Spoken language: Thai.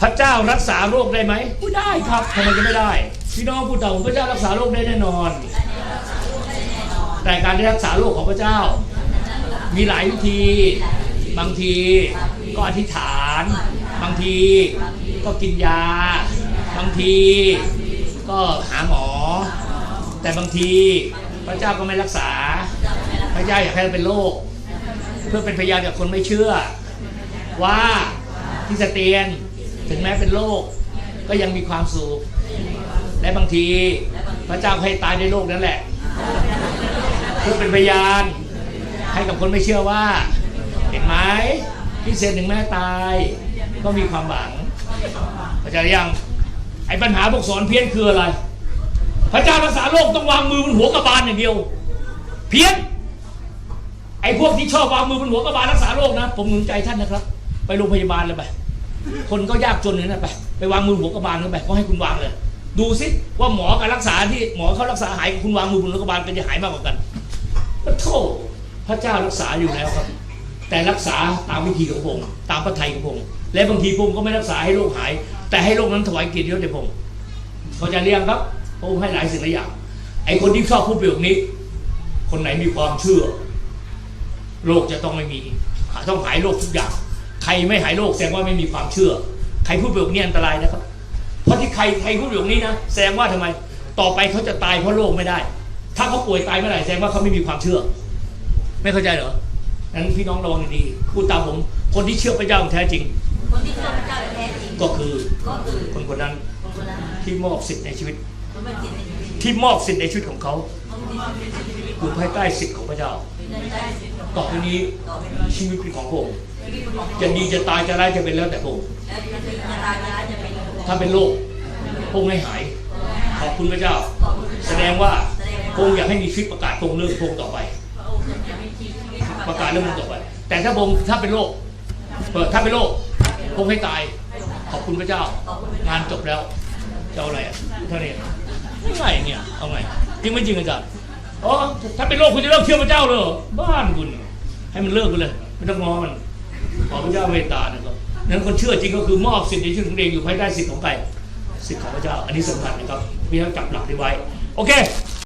พระเจ้ารักษาโรคได้ไหมพูดได้ครับทำไมจะไม่ได้ พี่น้องพูดต่อพระเจ้ารักษาโรคได้แน่นอน แต่การที่รักษาโรคของพระเจ้า มีหลายวิธี บางทีก็อธิษฐาน บางทีก็กินยา บางทีก็หาหมอ แต่บางทีพระเจ้าก็ไม่รักษา พระเจ้าอยากให้เราเป็นโรคเพื่อเป็นพยานกับคนไม่เชื่อ ว่าที่สเตียน ถึงแม้เป็นโรคก็ยังมีความสุข และบางทีพระเจ้าให้ตายในโลกนั้นแหละ เพื่อเป็นพยาน ให้กับคนไม่เชื่อว่า เห็นไหมที่เซนถึงแม่ตายก็มีความหวังเข้าใจหรือยังไอ้ปัญหาพวกสอนเพี้ยนคืออะไร พระเจ้ารักษาโรคต้องวางมือบนหัวกระบาลอย่างเดียว เพี้ยนไอ้พวกที่ชอบวางมือบนหัวกระบาลรักษาโรคนะ ผมหนุนใจท่านนะครับ ไปโรงพยาบาลเลยไป คนก็ยากจนอย่างนั้นนะไปไปวางมือหัวกระบาลกันไปเขาให้คุณวางเลย ดูสิว่าหมอการรักษาที่หมอเขารักษาหายคุณวางมือบนหัวกระบาลเป็นจะหายมากกว่ากันโทษพระเจ้ารักษาอยู่แล้วครับ แต่รักษาตามวิธีของพงค์ตามพระไทยของพงค์และบางทีพงค์ก็ไม่รักษาให้โรคหาย แต่ให้โรคนั้นถวายเกียรติยศแด่พงค์เขาจะเรียงครับพงค์ให้หลายสิ่งหลายอย่างไอ้คนที่ชอบพูดประโยคนี้ คนไหนมีความเชื่อโรคจะต้องไม่มีต้องหายโรคทุกอย่าง รไม่หายโรคแสดงว่าไม่มีความเชื่อ ใครพูดประโยคนี้อันตรายนะครับ เพราะที่ใครใครพูดประโยคนี้นะแสดงว่าทำไม ต่อไปเขาจะตายเพราะโรคไม่ได้ ถ้าเขาป่วยตายเมื่อไหร่แสดงว่าเขาไม่มีความเชื่อ ไม่เข้าใจเหรอนั้นพี่น้องระวังดีๆพูดตามผม คนที่เชื่อพระเจ้าอย่างแท้จริง คนที่เชื่อพระเจ้าอย่างแท้จริง ก็คือก็คือคนคนนั้นคนนั้นที่มอบสิทธิ์ในชีวิตคนเป็นจิตในชีวิต ที่มอบสิทธิ์ในชีวิตของเขาคนที่เป็นจิตในชีวิตอยู่ภายใต้สิทธิ์ของพระเจ้าในใจชีวิตต่อไปนี้ต่อไปนี้ชีวิตเป็นของพระองค์ชีวิตของ จะดีจะตายจะร้ายจะเป็นแล้วแต่พระองค์ถ้าเป็นโรคพงค์ให้หาย ขอบคุณพระเจ้า แสดงว่าพงอยากให้มีชีวิตประกาศพรงเรื่องพงต่อไป ประกาศเรื่องพงต่อไป แต่ถ้าพงถ้าเป็นโรคถ้าเป็นโรคพงให้ตาย ขอบคุณพระเจ้า งานจบแล้วจะเอาอะไรเท่านี้ไม่ไงเนี่ยเอาไงจริงไม่จริงอาจารย์อ๋อถ้าเป็นโรคคุณจะเลิกเชื่อพระเจ้าเลยบ้านคุณให้มันเลิกไปเลยไม่ต้องงอมัน ขอพระเจ้าเมตตานะครับนั้นคนเชื่อจริงก็คือมอบสิทธิ์ในชีวิตของเองอยู่ภายใต้สิทธิ์ของใครสิทธิ์ของพระเจ้า อันนี้สำคัญนะครับพี่ต้องจับหลักนี้ไว้ โอเค